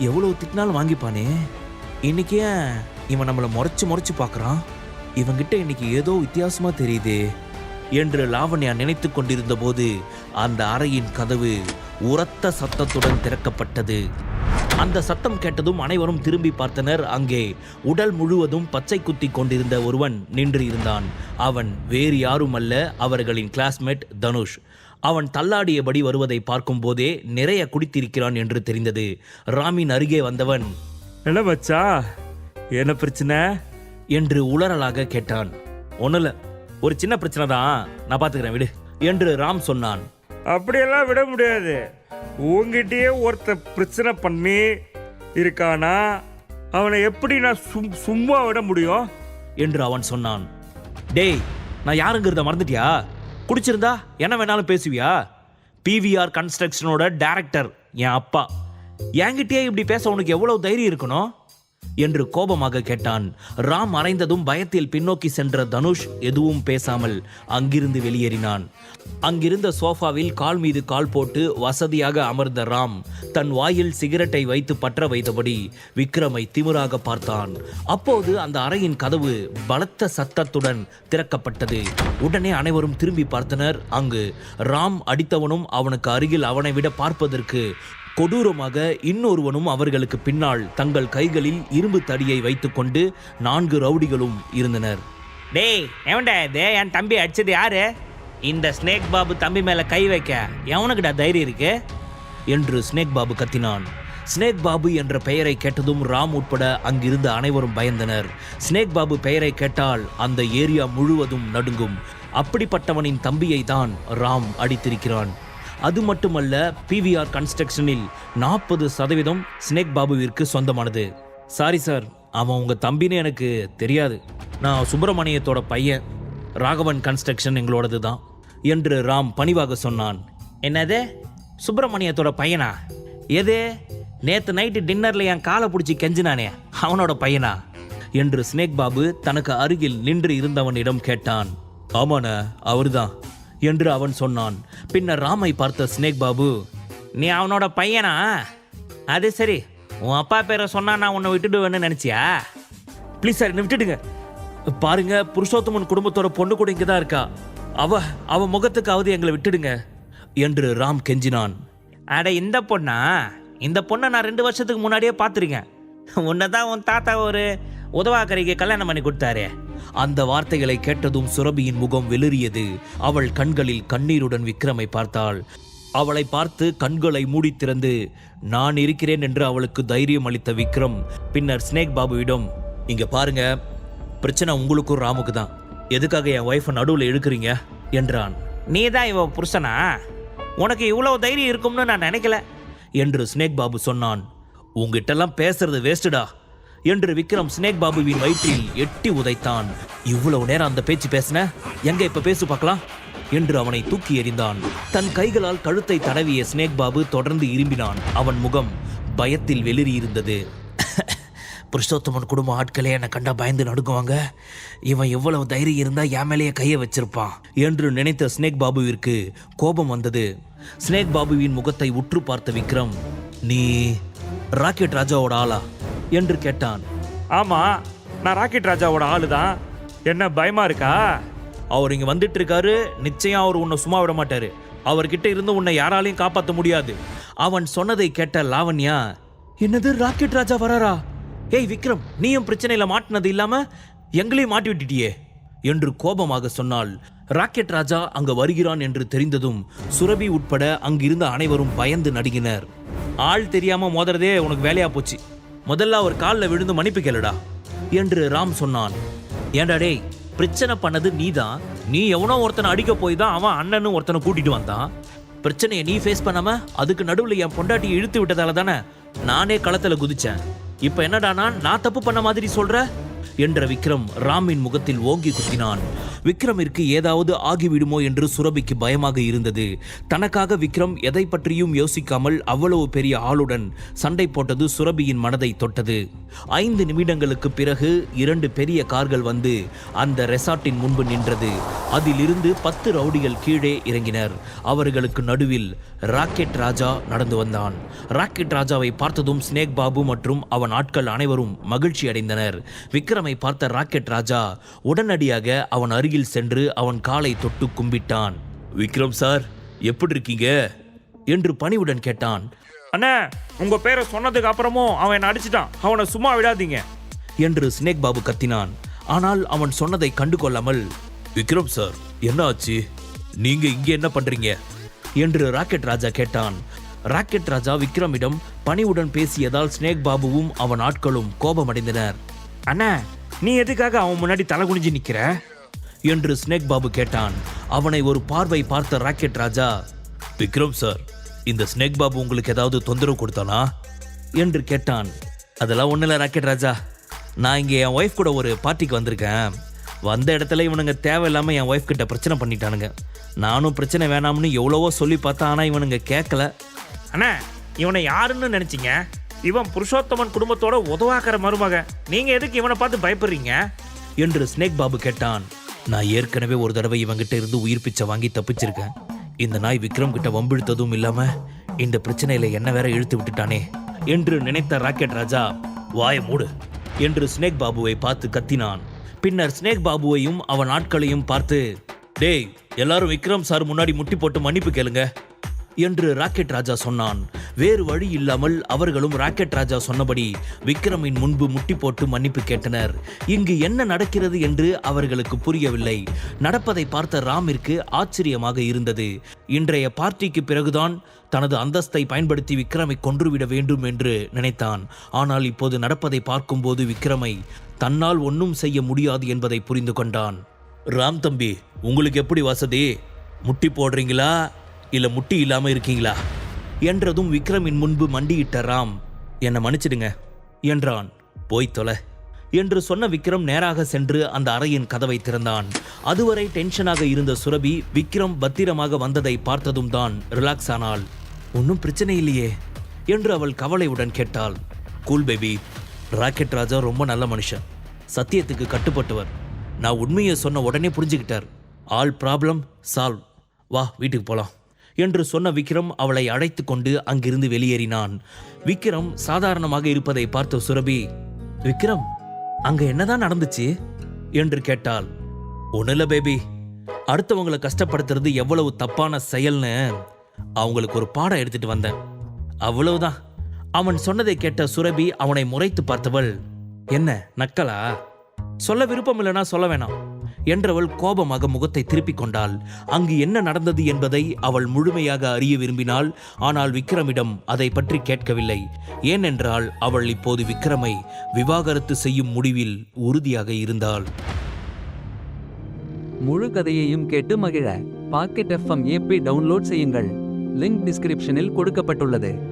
எவ்வளோ திட்டினாலும் வாங்கிப்பானே? இன்னைக்கு ஏன் இவன் நம்மளை முறைச்சு முறைச்சு பார்க்குறான்? இவன்கிட்ட இன்னைக்கு ஏதோ வித்தியாசமாக தெரியுதே. என்று லாவண்யா நினைத்து கொண்டிருந்த போது அந்த அறையின் கதவு உரத்த சத்தத்துடன் திறக்கப்பட்டது. அந்த சத்தம் கேட்டதும் அனைவரும் திரும்பி பார்த்தனர். அங்கே உடல் முழுவதும் பச்சை குத்தி கொண்டிருந்த ஒருவன் நின்று இருந்தான். அவன் வேறு யாரும் அல்ல அவர்களின் கிளாஸ்மேட் தனுஷ். அவன் தள்ளாடியபடி வருவதை பார்க்கும் போதே நிறைய குடித்திருக்கிறான் என்று தெரிந்தது. ராமின் அருகே வந்தவன் என்ன மச்சா? என்ன பிரச்சனை? என்று உளறலாக கேட்டான். ஒண்ணுல ஒரு சின்ன பிரச்சனை தான். நான் பாத்துக்கிறேன் விடு என்று ராம் சொன்னான். அப்படியெல்லாம் விட முடியாது. உங்ககிட்டயே ஒருத்த பிரச்சனை பண்ணி இருக்கானா? அவனை எப்படி நான் சும் சும்மா விட முடியும்? என்று அவன் சொன்னான். டேய் நான் யாருங்கிறத மறந்துட்டியா? பிடிச்சிருந்தா என்ன வேணாலும் பேசுவியா? பிவிஆர் கன்ஸ்ட்ரக்ஷனோட டைரக்டர் என் அப்பா. என்கிட்டயே இப்படி பேச உனக்கு எவ்வளவு தைரியம் இருக்கணும்? என்று கோபமாக கேட்டான். ராம் மறைந்ததும் பயத்தில் பின்னோக்கி சென்ற தனுஷ் எதுவும் பேசாமல் அங்கிருந்து வெளியேறினான். அங்கிருந்த சோஃபாவில் கால் மீது கால் போட்டு வசதியாக அமர்ந்த ராம் தன் வாயில் சிகரெட்டை வைத்து பற்ற வைத்தபடி விக்ரமை திமிராக பார்த்தான். அப்போது அந்த அறையின் கதவு பலத்த சத்தத்துடன் திறக்கப்பட்டது. உடனே அனைவரும் திரும்பி பார்த்தனர். அங்கு ராம் அடித்தவனும் அவனுக்கு அருகில் அவனை விட பார்ப்பதற்கு கொடூரமாக இன்னொருவனும் அவர்களுக்கு பின்னால் தங்கள் கைகளில் இரும்பு தடியை வைத்துக்கொண்டு நான்கு ரவுடிகளும் இருந்தனர். டேய் எவன்டா இது? என் தம்பி அடிச்சது யாரு? இந்த ஸ்னேக் பாபு தம்பி மேல கை வைக்க எவனுக்குடா தைரியம் இருக்கு? என்று ஸ்னேக் பாபு கத்தினான். ஸ்னேக் பாபு என்ற பெயரை கேட்டதும் ராம் உட்பட அங்கிருந்த அனைவரும் பயந்தனர். ஸ்னேக் பாபு பெயரை கேட்டால் அந்த ஏரியா முழுவதும் நடுங்கும். அப்படிப்பட்டவனின் தம்பியை தான் ராம் அடித்திருக்கிறான். அது மட்டுமல்ல பிவிஆர் கன்ஸ்ட்ரக்ஷனில் நாற்பது சதவீதம் ஸ்னேக் பாபுவிற்கு சொந்தமானது. சாரி சார் அவன் உங்கள் தம்பின்னு எனக்கு தெரியாது. நான் சுப்பிரமணியத்தோட பையன். ராகவன் கன்ஸ்ட்ரக்ஷன் எங்களோடது தான் என்று ராம் பணிவாக சொன்னான். என்னது? சுப்பிரமணியத்தோட பையனா? எது? நேற்று நைட்டு டின்னரில் என் காலை பிடிச்சி கெஞ்சினானே. அவனோட பையனா? என்று ஸ்னேக் பாபு தனக்கு அருகில் நின்று இருந்தவனிடம் கேட்டான். ஆமாண்ண அவர்தான். என்று அவன் சொன்னான். பின்னர் ராமை பார்த்த ஸ்னேக் பாபு நீ அவனோட பையனா? அது சரி உன் அப்பா பேரை சொன்னா நான் உன்னை விட்டுடுவேன்னு நினச்சியா? ப்ளீஸ் சார் என்னை விட்டுடுங்க. பாருங்க புருஷோத்தமன் குடும்பத்தோட பொண்ணு கூட இங்கே தான் இருக்கா. அவ அவ முகத்துக்காவது எங்களை விட்டுடுங்க என்று ராம் கெஞ்சினான். அட இந்த பொண்ணா? இந்த பொண்ணை நான் ரெண்டு வருஷத்துக்கு முன்னாடியே பார்த்துருக்கேன். உன்னை தான் உன் தாத்தா ஒரு உதவாக்கரைக்கு கல்யாணம் பண்ணி கொடுத்தாரே. அந்த வார்த்தைகளை கேட்டதும் சுரபியின் முகம் வெளிறியது. அவள் கண்களில் கண்ணீருடன் விக்ரமை பார்த்தாள். அவளை பார்த்து கண்களை மூடி திறந்து நான் இருக்கிறேன் என்று அவளுக்கு தைரியம் அளித்த விக்ரம் பின்னர் ஸ்னேக் பாபுவிடம் இங்க பாருங்க பிரச்சனை உங்களுக்கும் ராமுக்கு தான். எதுக்காக என் ஒய்ஃபை நடுவில் இழுக்கிறீங்க? என்றான். நீ தான் இவ புருஷனா? உனக்கு இவ்வளவு தைரியம் இருக்கும்னு நான் நினைக்கல. என்று ஸ்னேக் பாபு சொன்னான். உங்ககிட்டலாம் பேசுறது வேஸ்டுடா என்று விக்ரம் ஸ்னேக் பாபுவின் வயிற்றில் எட்டி உதைத்தான். இவ்வளவு நேரம் அந்த பேச்சு பேசின? எங்க இப்ப பேசு பார்க்கலாம்? என்று அவனை தூக்கி எறிந்தான். தன் கைகளால் கழுத்தை தடவிய ஸ்னேக் பாபு தொடர்ந்து இரும்பினான். அவன் முகம் பயத்தில் வெளிரியிருந்தது. புருஷோத்தமன் குடும்ப ஆட்களே என்னை கண்டா பயந்து நடுங்குவாங்க. இவன் எவ்வளவு தைரியம் இருந்தா என் மேலேயே கையை வச்சிருப்பான். என்று நினைத்த ஸ்னேக் பாபுவிற்கு கோபம் வந்தது. ஸ்னேக் பாபுவின் முகத்தை உற்று பார்த்த விக்ரம் நீ ராக்கெட் ராஜாவோட ஆளா? என்று கேட்டான். ஆமா நான் ராக்கெட் ராஜாவோட ஆளு தான் என்ன பயமா இருக்கா? அவர் இங்க வந்துட்டு இருக்காரு நிச்சயம் அவர் உன்னை சும்மா விட மாட்டாரு. அவர்கிட்ட இருந்து உன்னை யாராலையும் காப்பாற்ற முடியாது. அவன் சொன்னதை கேட்ட லாவண்யா என்னது ராக்கெட் ராஜா வராரா? ஏய் விக்ரம் நீயும் பிரச்சனையில மாட்டினது இல்லாம எங்களையும் மாட்டி விட்டுட்டியே? என்று கோபமாக சொன்னாள் ராக்கெட் ராஜா அங்க வருகிறான் என்று தெரிந்ததும் சுரபி உட்பட அங்கிருந்த அனைவரும் பயந்து நடுங்கினர். ஆள் தெரியாம மோதுறதே உனக்கு வேலையா போச்சு. முதல்ல அவர் காலில் விழுந்து மன்னிப்பு கேளுடா என்று ராம் சொன்னான். ஏன்டா டேய் பிரச்சனை பண்ணது நீதான். நீ எவனோ ஒருத்தனை அடிக்க போய் தான் அவன் அண்ணனும் ஒருத்தனை கூட்டிட்டு வந்தான். பிரச்சனையை நீ ஃபேஸ் பண்ணாம அதுக்கு நடுவில் என் பொண்டாட்டியை இழுத்து விட்டதால தானே நானே களத்தில் குதிச்சேன். இப்போ என்னடானா நான் தப்பு பண்ண மாதிரி சொல்ற? என்ற விக்ரம் ராமின் முகத்தில் ஓங்கி குத்தினான். விக்ரமிற்கு ஏதாவது ஆகிவிடுமோ என்று சுரபிக்கு பயமாக இருந்தது. தனக்காக விக்ரம் எதை பற்றியும் யோசிக்காமல் அவ்வளவு பெரிய ஆளுடன் சண்டை போட்டது சுரபியின் மனதை தொட்டது. ஐந்து நிமிடங்களுக்கு பிறகு இரண்டு பெரிய கார்கள் வந்து அந்த ரெசார்ட்டின் முன்பு நின்றது. அதிலிருந்து பத்து ரவுடிகள் கீழே இறங்கினர். அவர்களுக்கு நடுவில் ராக்கெட் ராஜா நடந்து வந்தான். ராக்கெட் ராஜாவை பார்த்ததும் ஸ்னேக் பாபு மற்றும் அவன் ஆட்கள் அனைவரும் மகிழ்ச்சி அடைந்தனர் விக்ரமை பார்த்த ராக்கெட் ராஜா உடனடியாக அவன் அருகில் சென்று அவன் காலை தொட்டு கும்பிட்டான். விக்ரம் சார் எப்படி இருக்கீங்க என்று பணிவுடன் கேட்டான். அண்ணா உங்க பேரை சொன்னதுக்கு அப்புறமும் அவன் என்னை அடிச்சிட்டான். அவனை சும்மா விடாதீங்க. என்று ஸ்னேக் பாபு கத்தினான். ஆனால் அவன் சொன்னதை கண்டுகொள்ளாமல் விக்ரம் சார் என்ன ஆச்சு? நீங்க இங்க என்ன பண்றீங்க? என்று ராக்கெட் ராஜா கேட்டான். ராக்கெட் ராஜா விக்ரமிடம் பணிவுடன் பேசியதால் ஸ்னேக் பாபுவும் அவன் ஆட்களும் கோபமடைந்தனர். அண்ணா நீ எதுக்காக அவன் முன்னாடி தலை குனிஞ்சு நிக்கிற? என்று ஸ்னேக் பாபு கேட்டான். அவனை ஒரு பார்வை பார்த்த ராக்கெட் ராஜா விக்ரம் சார் இந்த ஸ்னேக் பாபு உங்களுக்கு ஏதாவது தொந்தரவு கொடுத்தானா? என்று கேட்டான். அதெல்லாம் ஒன்றும் இல்லை ராக்கெட் ராஜா நான் இங்கே என் ஒய்ஃப் கூட ஒரு பார்ட்டிக்கு வந்திருக்கேன். வந்த இடத்துல இவனுங்க தேவையில்லாமல் என் ஒய்ஃப் கிட்ட பிரச்சனை பண்ணிட்டானுங்க. நானும் பிரச்சனை வேணாம்னு எவ்வளவோ சொல்லி பார்த்தேன் ஆனால் இவனுங்க கேட்கல அண்ணா இவனை யாருன்னு நினைச்சீங்க? இவன் புருஷோத்தமன் குடும்பத்தோட உதவாக்கிற மருமக நீங்க எதுக்கு இவனை பார்த்து பயப்படுறீங்க? என்று ஸ்னேக் பாபு கேட்டான். நான் ஏற்கனவே ஒரு தடவை இவங்கிட்ட இருந்து உயிர் பிச்சை வாங்கி தப்பிச்சிருக்கேன். இந்த நாய் விக்ரம் கிட்ட வம்பிழுத்ததும் இல்லாம இந்த பிரச்சனையில என்ன வேற இழுத்து விட்டுட்டானே. என்று நினைத்த ராக்கெட் ராஜா வாய மூடு என்று ஸ்னேக் பாபுவை பார்த்து கத்தினான். பின்னர் ஸ்னேக் பாபுவையும் அவன் ஆட்களையும் பார்த்து டேய் எல்லாரும் விக்ரம் சார் முன்னாடி முட்டி போட்டு மன்னிப்பு கேளுங்க. என்று ராக்கெட் ராஜா சொன்னான். வேறு வழி இல்லாமல் அவர்களும் ராக்கெட் ராஜா சொன்னபடி விக்ரமின் முன்பு முட்டி போட்டு மன்னிப்பு கேட்டனர். இங்கு என்ன நடக்கிறது என்று அவர்களுக்கு புரியவில்லை. நடப்பதை பார்த்த ராமிற்கு ஆச்சரியமாக இருந்தது. இன்றைய பார்ட்டிக்கு பிறகுதான் தனது அந்தஸ்தை பயன்படுத்தி விக்ரமை கொன்றுவிட வேண்டும் என்று நினைத்தான். ஆனால் இப்போது நடப்பதை பார்க்கும்போது விக்ரமை தன்னால் ஒன்றும் செய்ய முடியாது என்பதை புரிந்து கொண்டான். ராம் தம்பி உங்களுக்கு எப்படி வசதி? முட்டி போடுறீங்களா? இல்ல முட்டி இல்லாம இருக்கீங்களா? என்றதும் விக்ரமின் முன்பு மண்டியிட்ட ராம் என்னை மன்னிச்சிடுங்க என்றான். போய் தொலை என்று சொன்ன விக்ரம் நேராக சென்று அந்த அறையின் கதவை திறந்தான். அதுவரை டென்ஷனாக இருந்த சுரபி விக்ரம் பத்திரமாக வந்ததை பார்த்ததும் தான் ரிலாக்ஸ் ஆனாள். ஒன்றும் பிரச்சனை இல்லையே என்று அவள் கவலையுடன் கேட்டாள். கூல் பேபி ராக்கெட் ராஜா ரொம்ப நல்ல மனுஷன். சத்தியத்துக்கு கட்டுப்பட்டவர். நான் உண்மையை சொன்ன உடனே புரிஞ்சுக்கிட்டார். All problem solve. வா வீட்டுக்கு போகலாம் என்று சொன்ன விக்ரம் அவளை அழைத்து கொண்டு அங்கிருந்து வெளியேறினான். விக்ரம் சாதாரணமாக இருப்பதை பார்த்த சுரபி விக்ரம் அங்க என்னதான் நடந்துச்சு? என்று கேட்டாள். ஒண்ணுல பேபி. அடுத்தவங்களை கஷ்டப்படுத்துறது எவ்வளவு தப்பான செயல்னு அவங்களுக்கு ஒரு பாடம் எடுத்துட்டு வந்தேன். அவ்வளவுதான். அவன் சொன்னதை கேட்ட சுரபி அவனை முறைத்து பார்த்தவள் என்ன நக்கலா? சொல்ல விருப்பம் இல்லைன்னா சொல்ல வேணாம். என்றவள் கோபமாக முகத்தை திருப்பிக் கொண்டாள். அங்கு என்ன நடந்தது என்பதை அவள் முழுமையாக அறிய விரும்பினாள். ஆனால் விக்ரமிடம் அதை பற்றி கேட்கவில்லை. ஏனென்றால் அவள் இப்போது விக்ரமை விவாகரத்து செய்யும் முடிவில் உறுதியாக இருந்தாள். முழு கதையையும் கேட்டு மகிழ. பாக்கெட் எஃப்எம் ஏபி டவுன்லோட் செய்யுங்கள். லிங்க் டிஸ்கிரிப்ஷனில் கொடுக்கப்பட்டுள்ளது.